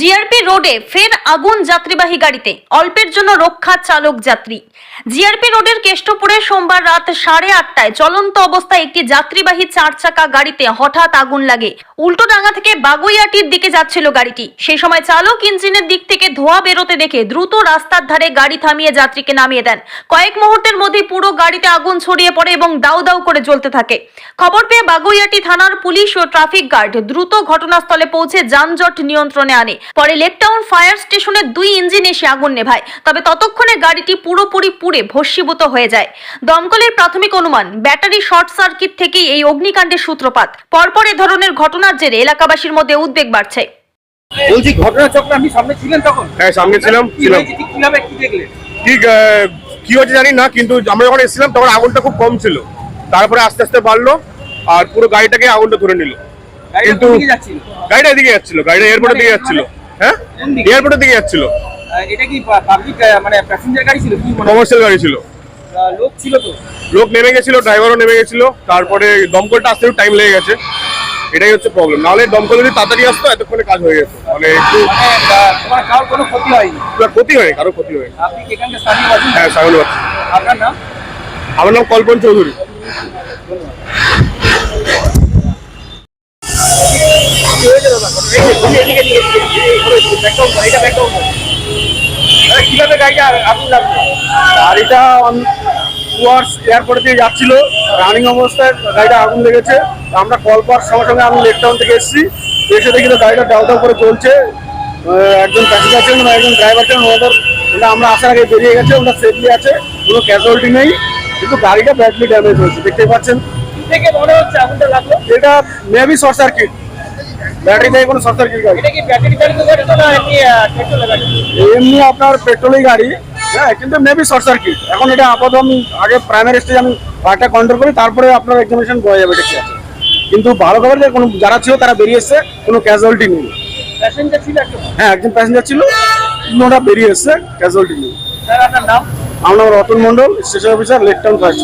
GRP রোডে ফের আগুন যাত্রীবাহী গাড়িতে। অল্পের জন্য রক্ষা চালক যাত্রী। জিআরপি রোডের কেষ্টপুরে সোমবার রাত সাড়ে আটটায় চলন্ত অবস্থায় একটি যাত্রীবাহী চার চাকা গাড়িতে হঠাৎ আগুন লাগে। উল্টোডাঙ্গা থেকে বাগুইয়াটির দিকে যাচ্ছিল গাড়িটি। সেই সময় চালক ইঞ্জিনের দিক থেকে ধোঁয়া বেরোতে দেখে দ্রুত রাস্তার ধারে গাড়ি থামিয়ে যাত্রীকে নামিয়ে দেন। কয়েক মুহূর্তের মধ্যে পুরো গাড়িতে আগুন ছড়িয়ে পড়ে এবং দাউ দাউ করে জ্বলতে থাকে। খবর পেয়ে বাগুইয়াটি থানার পুলিশ ও ট্রাফিক গার্ড দ্রুত ঘটনাস্থলে পৌঁছে যানজট নিয়ন্ত্রণে আনে। পরে লেকটাউন ফায়ার স্টেশনের দুই ইঞ্জিন এসে আগুন নেভায়। তবে ততক্ষণে গাড়িটি পুরোপুরি পুড়ে ভস্মীভূত হয়ে যায়। দমকলের প্রাথমিক অনুমান ব্যাটারি শর্ট সার্কিট থেকেই এই অগ্নিকাণ্ডের সূত্রপাত। পরপর এ ধরনের ঘটনার জেরে এলাকাবাসীর মধ্যে উদ্বেগ বাড়ছে। বলছি ঘটনা চক্র আপনি সামনে ছিলেন তখন? হ্যাঁ সামনে ছিলাম ছিলাম। কীভাবে কি দেখলেন? ঠিক কি হচ্ছে জানি না কিন্তু আমরা যখন এসেছিলাম তখন আগুনটা খুব কম ছিল। তারপরে আস্তে আস্তে বাড়লো আর পুরো গাড়িটাকে আগুনটা ধরে নিল। গাড়িটা কিন্তু গাড়িটা এদিকে যাচ্ছিল গাড়িটা এয়ারপোর্টের দিকে যাচ্ছিল। হ্যাঁ? এয়ারপোর্টের দিকে যাচ্ছিল। এটা কি পাবলিক মানে প্যাসেঞ্জার গাড়ি ছিল? কমার্শিয়াল গাড়ি ছিল। লোক ছিল তো? লোক নেমে গেছিল ড্রাইভারও নেমে গেছিল। তারপরে দমকলটা আসতে টাইম লেগে গেছে। এটাই হচ্ছে প্রবলেম নাহলে দমকল যদি তাড়াতাড়ি আসতো এতক্ষণে কাজ হয়ে যেত। মানে একটু মানে তোমার কারোর কোনো ক্ষতি হয়নি? ক্ষতি হয়নি কারও ক্ষতি হয়নি। আপনি এখানকার স্থানীয় হ্যাঁ সাগর আপনার নাম? আমার নাম কল্পন চৌধুরী। কীভাবে গাড়িটা আগুন লাগল গাড়িটা টুয়ার্স এয়ারপোর্ট দিয়ে যাচ্ছিল। রানিং অবস্থায় গাড়িটা আগুন লেগেছে। আমরা কল পাওয়ার সঙ্গে সঙ্গে আমি লেক টাউন থেকে এসেছি। এসে দেখি তো গাড়িটা দাও করে চলছে। একজন প্যাসেঞ্জার ছিলেন বা একজন ড্রাইভার ছিলেন ওদের ওটা আমরা আসার আগে বেরিয়ে গেছে ওটা সেফলি আছে কোনো ক্যাজুয়ালিটি নেই। কিন্তু গাড়িটা ব্যাডলি ড্যামেজ হয়েছে দেখতে পাচ্ছেন। থেকে মনে হচ্ছে আগুনটা লাগল? এটা মেবি শর্ট সার্কিট ব্যাটারি থেকে কোনো শর্ট সার্কিট গাড়ি? এটা কি ব্যাটারি চালিত গাড়ি তো না এমনি পেট্রোল গাড়ি। এমনি আপনার পেট্রোলের গাড়ি হ্যাঁ কিন্তু মেবি শর্ট সার্কিট এখন এটা আপাতত আমি আগে প্রাইমারি স্টেজ আমি গাড়িটা কন্ট্রোল করি তারপরে আপনার এক্সামিনেশন বয়ে যাবে এটা কি আছে কিন্তু ভালো খবর যে কোনো যারা ছিল তারা বেরিয়ে এসছে কোনো ক্যাজুয়ালিটি নেই। প্যাসেঞ্জার ছিল হ্যাঁ একজন প্যাসেঞ্জার ছিল ওরা বেরিয়ে এসছে ক্যাজুয়ালিটি নেই। স্যার আপনার নাম? আমার নাম Ratan Mondal station officer Lake Town first